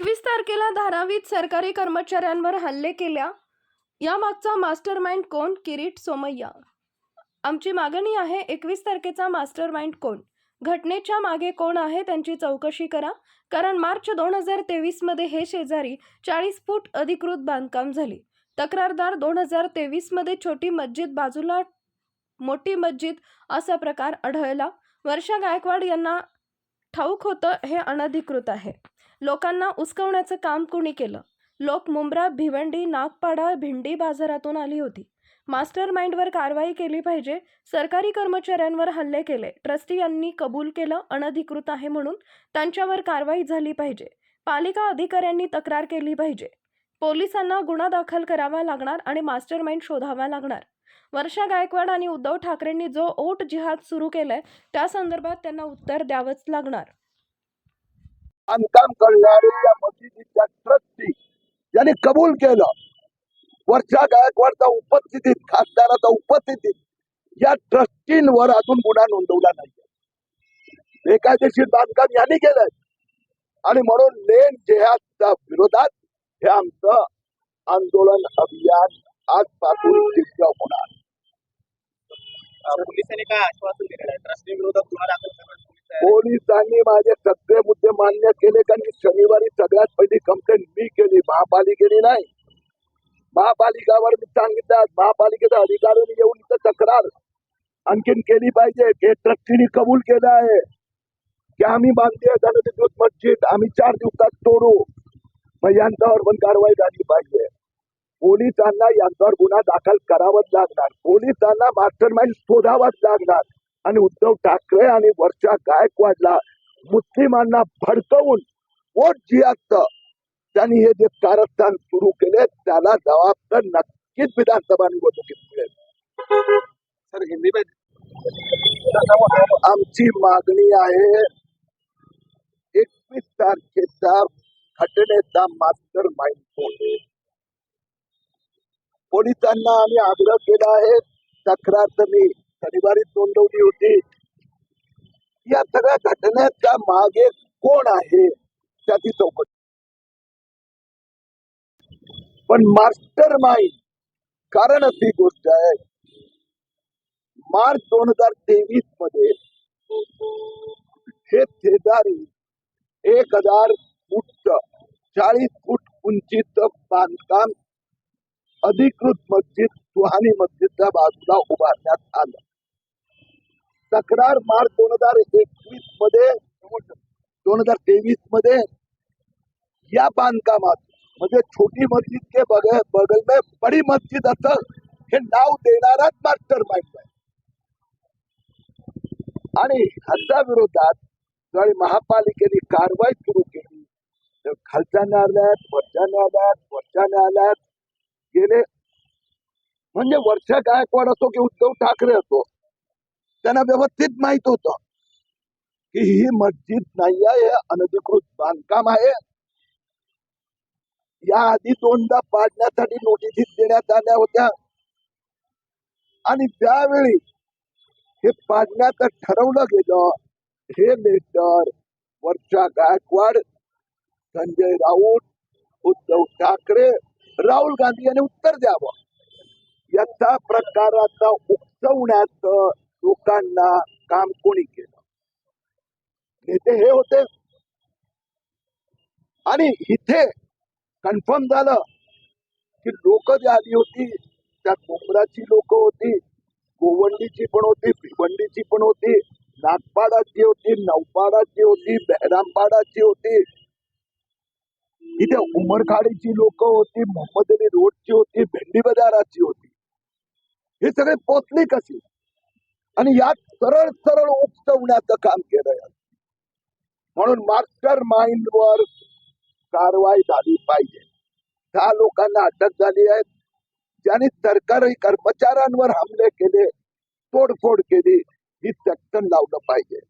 एकवीस तारखेला धारावीत सरकारी कर्मचाऱ्यांवर हल्ले केल्या. यामागचा मास्टर माइंड कोण? किरीट सोमय्या. आमची मागणी आहे एकवीस तारखेचा मास्टर माइंड कोण? घटनेच्या मागे कोण आहे त्यांची चौकशी करा. कारण मार्च दोन हजार तेवीसमध्ये हे शेजारी चाळीस फूट अधिकृत बांधकाम झाले. तक्रारदार दोन हजार तेवीसमध्ये छोटी मस्जिद बाजूला मोठी मस्जिद असा प्रकार आढळला. वर्षा गायकवाड यांना ठाऊक होतं हे अनधिकृत आहे. लोकांना उचकवण्याचं काम कुणी केलं? लोक मुंब्रा भिवंडी नागपाडा भिंडी बाजारातून आली होती. मास्टर माइंडवर कारवाई केली पाहिजे सरकारी कर्मचाऱ्यांवर हल्ले केले. ट्रस्टी यांनी कबूल केलं अनधिकृत आहे म्हणून त्यांच्यावर कारवाई झाली पाहिजे. पालिका अधिकाऱ्यांनी तक्रार केली पाहिजे. पोलिसांना गुन्हा दाखल करावा लागणार आणि मास्टर माइंड शोधावा लागणार. वर्षा गायकवाड आणि उद्धव ठाकरेंनी जो ओट जिहाद सुरू केलाय त्या संदर्भात त्यांना उत्तर द्यावंच लागणार. बांधकाम करणारे या मशिदीच्या ट्रस्टी यांनी कबूल केलं. वर्षा गायकवाडचा उपस्थितीत खासदाराचा उपस्थितीत या ट्रस्टींवर अजून गुन्हा नोंदवला नाही बेकायदेशीर बांधकाम यांनी केलंय. आणि म्हणून लेन जेहाच्या विरोधात हे आमचं आंदोलन अभियान आजपासून तीव्र होणार. पोलिसांनी काय आश्वासन दिलेलं आहे? ट्रस्टी विरोधात गुन्हा दाखल पोलिसांनी माझे सगळे मुद्दे मान्य केले कारण मी शनिवारी सगळ्यात पहिली कंप्लेंट मी केली. महापालिकेने नाही. महापालिकावर मी सांगितलं महापालिकेच्या अधिकाऱ्यांनी येऊन इथं तक्रार आणखीन केली पाहिजे. हे ट्रस्टीने कबूल केलं आहे. की आम्ही बांधली आहे धनविद्युत मस्जिद आम्ही चार दिवसात तोडू. मग यांच्यावर पण कारवाई झाली पाहिजे. पोलिसांना यांच्यावर गुन्हा दाखल करावाच लागणार. पोलिसांना मास्टर माइंड शोधावाच लागणार. आणि उद्धव ठाकरे आणि वर्षा गायकवाडला मुस्लिमांना भडकवून वोट जिहाचं त्यांनी हे जे कारस्थान सुरू केले त्याला जबाबदार नक्कीच विधानसभा निवडणुकीत मिळेल. सर हिंदी में आमची मागणी आहे एकवीस तारखेचा घटनेचा मास्टर माइंड कोण पोलिसांना आम्ही आग्रह केला आहे तक्रार तर मी शनिवारी नोंदवली होती. या सगळ्या घटनेच्या मागे कोण आहे त्याची चौकशी. पण मास्टर माइंड कारण अशी गोष्ट आहे मार्च दोन हजार तेवीसमध्ये हे शेजारी एक हजार फूट चाळीस फूट उंचीच बांधकाम अधिकृत मस्जिद सुहानी मस्जिदच्या बाजूला उभारण्यात आलं. तक्रार मार्च दोन हजार एकवीसमध्ये दोन हजार तेवीसमध्ये या बांधकामात म्हणजे छोटी मस्जिद के बगल बगल में बडी मस्जिद असं हे नाव देणाराच मास्टर माइंड आहे. आणि ह्याच्या विरोधात ज्यावेळी महापालिकेने कारवाई सुरू केली तर खालच्या न्यायालयात वरच्या न्यायालयात वरच्या न्यायालयात गेले. म्हणजे वर्षा गायकवाड असो की उद्धव ठाकरे असो त्यांना व्यवस्थित माहीत होतं की ही मस्जिद नाही आहे हे अनधिकृत बांधकाम आहे. या आधी दोनदा पाडण्यासाठी नोटिसीस देण्यात आल्या होत्या. आणि त्यावेळी हे पाडण्याचं ठरवलं गेलं. हे लेटर वर्षा गायकवाड संजय राऊत उद्धव ठाकरे राहुल गांधी यांनी उत्तर द्यावं. याचा प्रकाराचा उकसवण्याचं लोकांना काम कोणी केलं? नेते हे होते. आणि इथे कन्फर्म झालं की लोक जी आली होती त्या कोंबराची लोक होती गोवंडीची पण होती भिवंडीची पण होती नागपाडाची होती नवपाडाची होती बहरामपाडाची होती. इथे उमरखाडीची लोक होती मोहम्मद अली रोडची होती भेंडी बाजाराची होती. हे सगळे पोचले कशी? आणि यात सरळ सरळ उपटवण्याचं काम केलं म्हणून मास्टर माइंड वर कारवाई झाली पाहिजे. त्या लोकांना अटक झाली आहे. ज्यांनी सरकारी कर्मचाऱ्यांवर हमले केले तोडफोड केली ही सेक्शन लावलं पाहिजे.